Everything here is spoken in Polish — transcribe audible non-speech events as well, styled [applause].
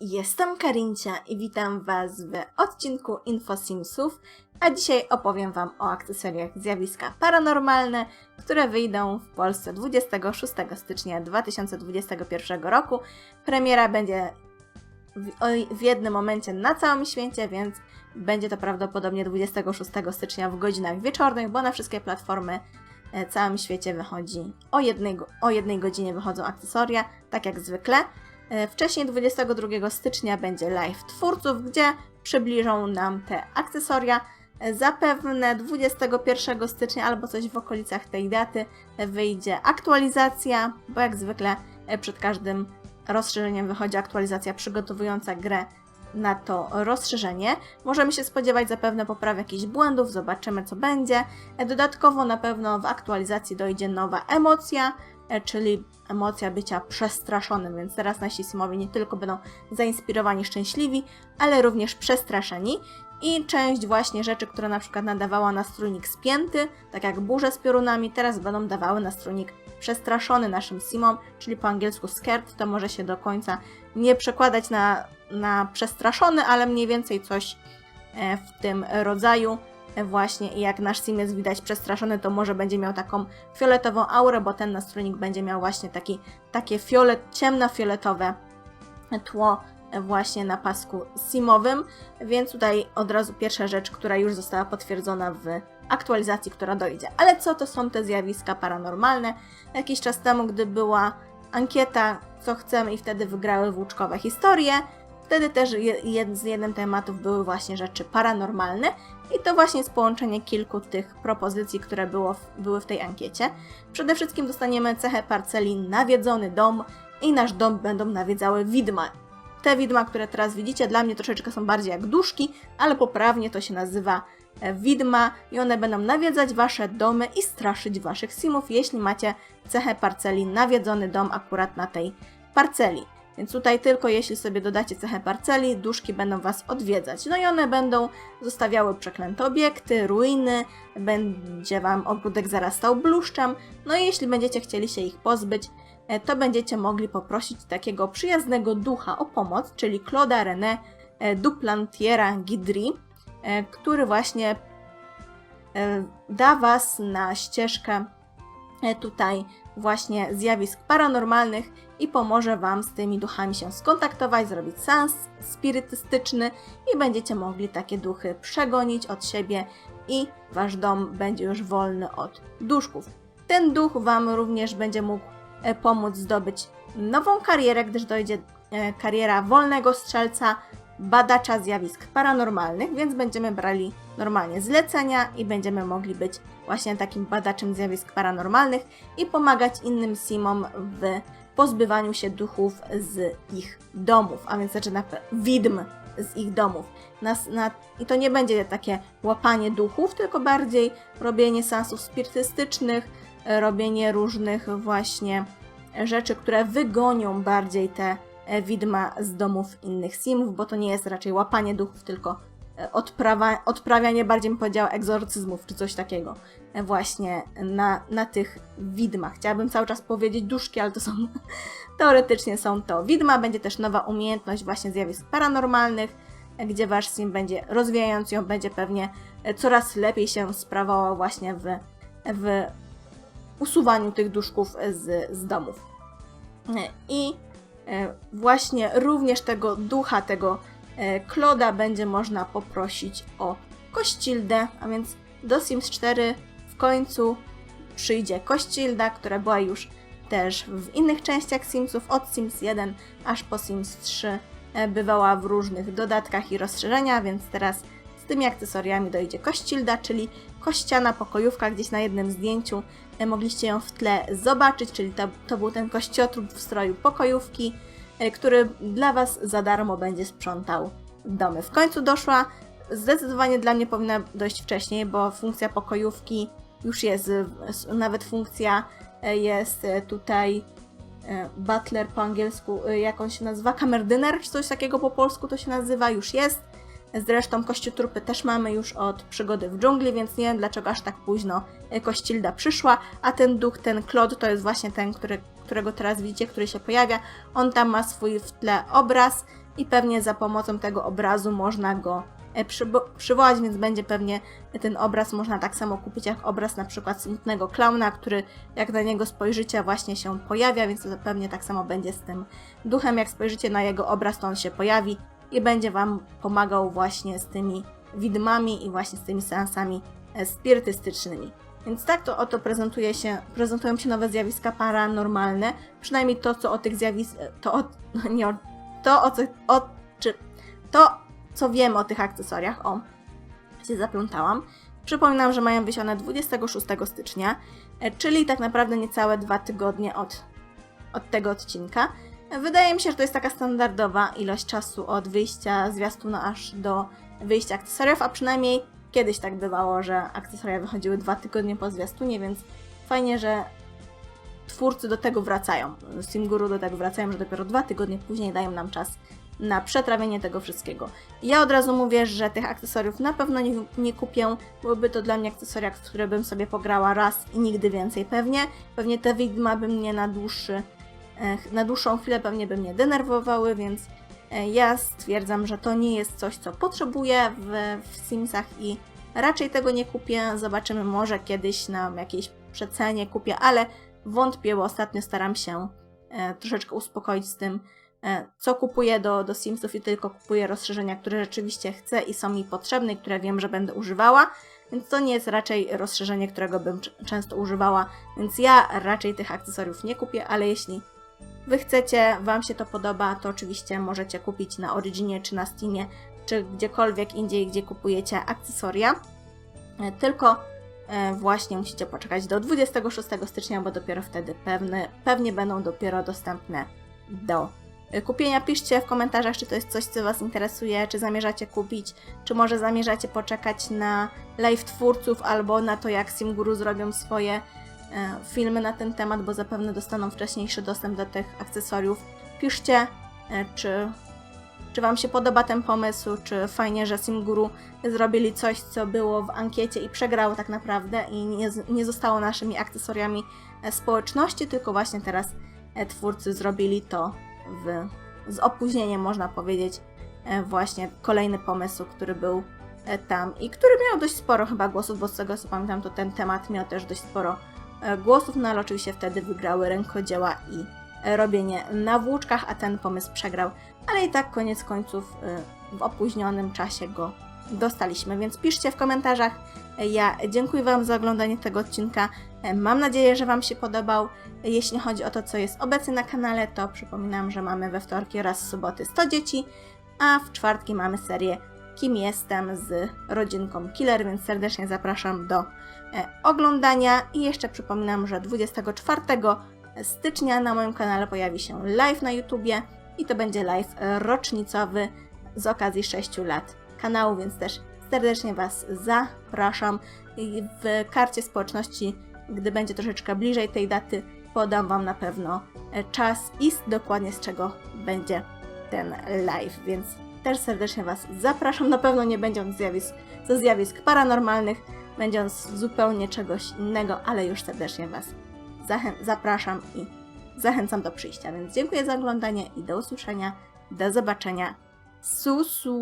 jestem Karincia i witam Was w odcinku InfoSimsów, a dzisiaj opowiem Wam o akcesoriach zjawiska paranormalne, które wyjdą w Polsce 26 stycznia 2021 roku. Premiera będzie w, jednym momencie na całym świecie, więc będzie to prawdopodobnie 26 stycznia w godzinach wieczornych, bo na wszystkie platformy e, całym świecie wychodzi o jednej, o jednej godzinie wychodzą akcesoria, tak jak zwykle. E, Wcześniej 22 stycznia będzie live twórców, gdzie przybliżą nam te akcesoria. E, Zapewne 21 stycznia albo coś w okolicach tej daty e, wyjdzie aktualizacja, bo jak zwykle przed każdym rozszerzeniem wychodzi aktualizacja przygotowująca grę na to rozszerzenie. Możemy się spodziewać zapewne poprawy jakichś błędów, zobaczymy co będzie. Dodatkowo na pewno w aktualizacji dojdzie nowa emocja, czyli emocja bycia przestraszonym, więc teraz nasi simowie nie tylko będą zainspirowani, szczęśliwi, ale również przestraszeni. I część właśnie rzeczy, które na przykład nadawała nastrójnik spięty, tak jak burze z piorunami, teraz będą dawały nastrójnik przestraszony naszym simom, czyli po angielsku scared, to może się do końca nie przekładać na, na przestraszony, ale mniej więcej coś e, w tym rodzaju e, właśnie i jak nasz sim jest widać przestraszony, to może będzie miał taką fioletową aurę, bo ten nastrójnik będzie miał właśnie taki, takie fiolet, ciemnofioletowe tło e, właśnie na pasku simowym, więc tutaj od razu pierwsza rzecz, która już została potwierdzona w aktualizacji, która dojdzie. Ale co to są te zjawiska paranormalne? Jakiś czas temu, gdy była ankieta, co chcemy i wtedy wygrały włóczkowe historie, wtedy też je- jed- z jednym tematów były właśnie rzeczy paranormalne i to właśnie jest połączenie kilku tych propozycji, które było w, były w tej ankiecie. Przede wszystkim dostaniemy cechę parceli nawiedzony dom i nasz dom będą nawiedzały widma. Te widma, które teraz widzicie, dla mnie troszeczkę są bardziej jak duszki, ale poprawnie to się nazywa e, widma i one będą nawiedzać wasze domy i straszyć waszych simów, jeśli macie cechę parceli nawiedzony dom akurat na tej parceli. Więc tutaj tylko jeśli sobie dodacie cechę parceli, duszki będą was odwiedzać. No i one będą zostawiały przeklęte obiekty, ruiny, będzie wam ogródek zarastał bluszczem. No i jeśli będziecie chcieli się ich pozbyć, e, to będziecie mogli poprosić takiego przyjaznego ducha o pomoc, czyli Claude'a René e, Duplantiera Guidry, e, który właśnie da Was na ścieżkę tutaj właśnie zjawisk paranormalnych i pomoże Wam z tymi duchami się skontaktować, zrobić seans spirytystyczny i będziecie mogli takie duchy przegonić od siebie i Wasz dom będzie już wolny od duszków. Ten duch Wam również będzie mógł e, pomóc zdobyć nową karierę, gdyż dojdzie e, kariera wolnego strzelca, badacza zjawisk paranormalnych, więc będziemy brali normalnie zlecenia i będziemy mogli być właśnie takim badaczem zjawisk paranormalnych i pomagać innym simom w pozbywaniu się duchów z ich domów, a więc znaczy na widm z ich domów. Nas, na, I to nie będzie takie łapanie duchów, tylko bardziej robienie seansów spirytystycznych, e, robienie różnych właśnie rzeczy, które wygonią bardziej te widma z domów innych simów, bo to nie jest raczej łapanie duchów, tylko e, odprawa, odprawianie bardziej bym powiedziała egzorcyzmów czy coś takiego e, właśnie na, na tych widmach. Chciałabym cały czas powiedzieć duszki, ale to są [laughs] teoretycznie są to widma. Będzie też nowa umiejętność właśnie zjawisk paranormalnych, e, gdzie wasz sim będzie rozwijając ją, będzie pewnie coraz lepiej się sprawowała właśnie w, w usuwaniu tych duszków z, z domów. I właśnie również tego ducha, tego e, Kloda będzie można poprosić o Kościldę, a więc do Sims 4 w końcu przyjdzie Kościlda, która była już też w innych częściach Simsów, od Sims 1 aż po Sims 3 e, bywała w różnych dodatkach i rozszerzenia, więc teraz tymi akcesoriami dojdzie Kościlda, czyli kościana pokojówka gdzieś na jednym zdjęciu. E, Mogliście ją w tle zobaczyć, czyli to, to był ten kościotrup w stroju pokojówki, e, który dla Was za darmo będzie sprzątał domy. W końcu doszła, zdecydowanie dla mnie powinna dojść wcześniej, bo funkcja pokojówki już jest, nawet funkcja e, jest tutaj butler po angielsku, jak on się nazywa, kamerdyner, czy coś takiego po polsku to się nazywa, już jest. Zresztą kościotrupy też mamy już od przygody w dżungli, więc nie wiem dlaczego aż tak późno e, Kościlda przyszła, a ten duch, ten Klod to jest właśnie ten, który, którego teraz widzicie, który się pojawia, on tam ma swój w tle obraz i pewnie za pomocą tego obrazu można go e, przywołać, więc będzie pewnie ten obraz można tak samo kupić jak obraz na przykład smutnego klauna, który jak na niego spojrzycie właśnie się pojawia, więc to pewnie tak samo będzie z tym duchem, jak spojrzycie na jego obraz, to on się pojawi i będzie Wam pomagał właśnie z tymi widmami i właśnie z tymi seansami e, spirytystycznymi. Więc tak to oto prezentuje się, prezentują się nowe zjawiska paranormalne, przynajmniej to, co o tych zjawiskach, to o, [laughs] nie o, to o co, o, czy, to, co wiem o tych akcesoriach, o, się zaplątałam. Przypominam, że mają wysione 26 stycznia, e, czyli tak naprawdę niecałe dwa tygodnie od, od tego odcinka. Wydaje mi się, że to jest taka standardowa ilość czasu od wyjścia zwiastuna aż do wyjścia akcesoriów, a przynajmniej kiedyś tak bywało, że akcesoria wychodziły dwa tygodnie po zwiastunie, więc fajnie, że twórcy do tego wracają. Simguru do tego wracają, że dopiero dwa tygodnie później dają nam czas na przetrawienie tego wszystkiego. Ja od razu mówię, że tych akcesoriów na pewno nie, nie kupię. Byłyby to dla mnie akcesoria, w które bym sobie pograła raz i nigdy więcej pewnie. Pewnie te widma by mnie na dłuższy, na dłuższą chwilę pewnie by mnie denerwowały, więc e, ja stwierdzam, że to nie jest coś, co potrzebuję w, w Simsach i raczej tego nie kupię. Zobaczymy, może kiedyś na jakiejś przecenie kupię, ale wątpię, bo ostatnio staram się e, troszeczkę uspokoić z tym, e, co kupuję do, do Simsów i tylko kupuję rozszerzenia, które rzeczywiście chcę i są mi potrzebne i które wiem, że będę używała. Więc to nie jest raczej rozszerzenie, którego bym często używała, więc ja raczej tych akcesoriów nie kupię, ale jeśli Wy chcecie, Wam się to podoba, to oczywiście możecie kupić na Originie czy na Steamie, czy gdziekolwiek indziej, gdzie kupujecie akcesoria. E, Tylko e, właśnie musicie poczekać do 26 stycznia, bo dopiero wtedy pewnie będą dopiero dostępne do e, kupienia. Piszcie w komentarzach, czy to jest coś, co Was interesuje, czy zamierzacie kupić, czy może zamierzacie poczekać na live twórców albo na to, jak Simguru zrobią swoje filmy na ten temat, bo zapewne dostaną wcześniejszy dostęp do tych akcesoriów. Piszcie, e, czy, czy Wam się podoba ten pomysł, czy fajnie, że Simguru zrobili coś, co było w ankiecie i przegrało tak naprawdę i nie, nie zostało naszymi akcesoriami e, społeczności, tylko właśnie teraz e, twórcy zrobili to w, z opóźnieniem, można powiedzieć, e, właśnie kolejny pomysł, który był e, tam i który miał dość sporo chyba głosów, bo z tego co pamiętam, to ten temat miał też dość sporo e, głosów, no ale oczywiście wtedy wygrały rękodzieła i e, robienie na włóczkach, a ten pomysł przegrał, ale i tak koniec końców e, w opóźnionym czasie go dostaliśmy, więc piszcie w komentarzach. E, Ja dziękuję Wam za oglądanie tego odcinka. E, Mam nadzieję, że Wam się podobał. E, Jeśli chodzi o to, co jest obecnie na kanale, to przypominam, że mamy we wtorki oraz soboty 100 dzieci, a w czwartki mamy serię Kim jestem z rodzinką Killer, więc serdecznie zapraszam do e, oglądania. I jeszcze przypominam, że 24 stycznia na moim kanale pojawi się live na YouTubie i to będzie live rocznicowy z okazji 6 lat kanału, więc też serdecznie Was zapraszam. W karcie społeczności, gdy będzie troszeczkę bliżej tej daty, podam Wam na pewno e, czas i dokładnie z czego będzie ten live, więc też serdecznie Was zapraszam. Na pewno nie będzie on zjawisk, ze zjawisk paranormalnych, będzie on z zupełnie czegoś innego, ale już serdecznie Was zapraszam i zachęcam do przyjścia. Więc dziękuję za oglądanie i do usłyszenia, do zobaczenia. Susu!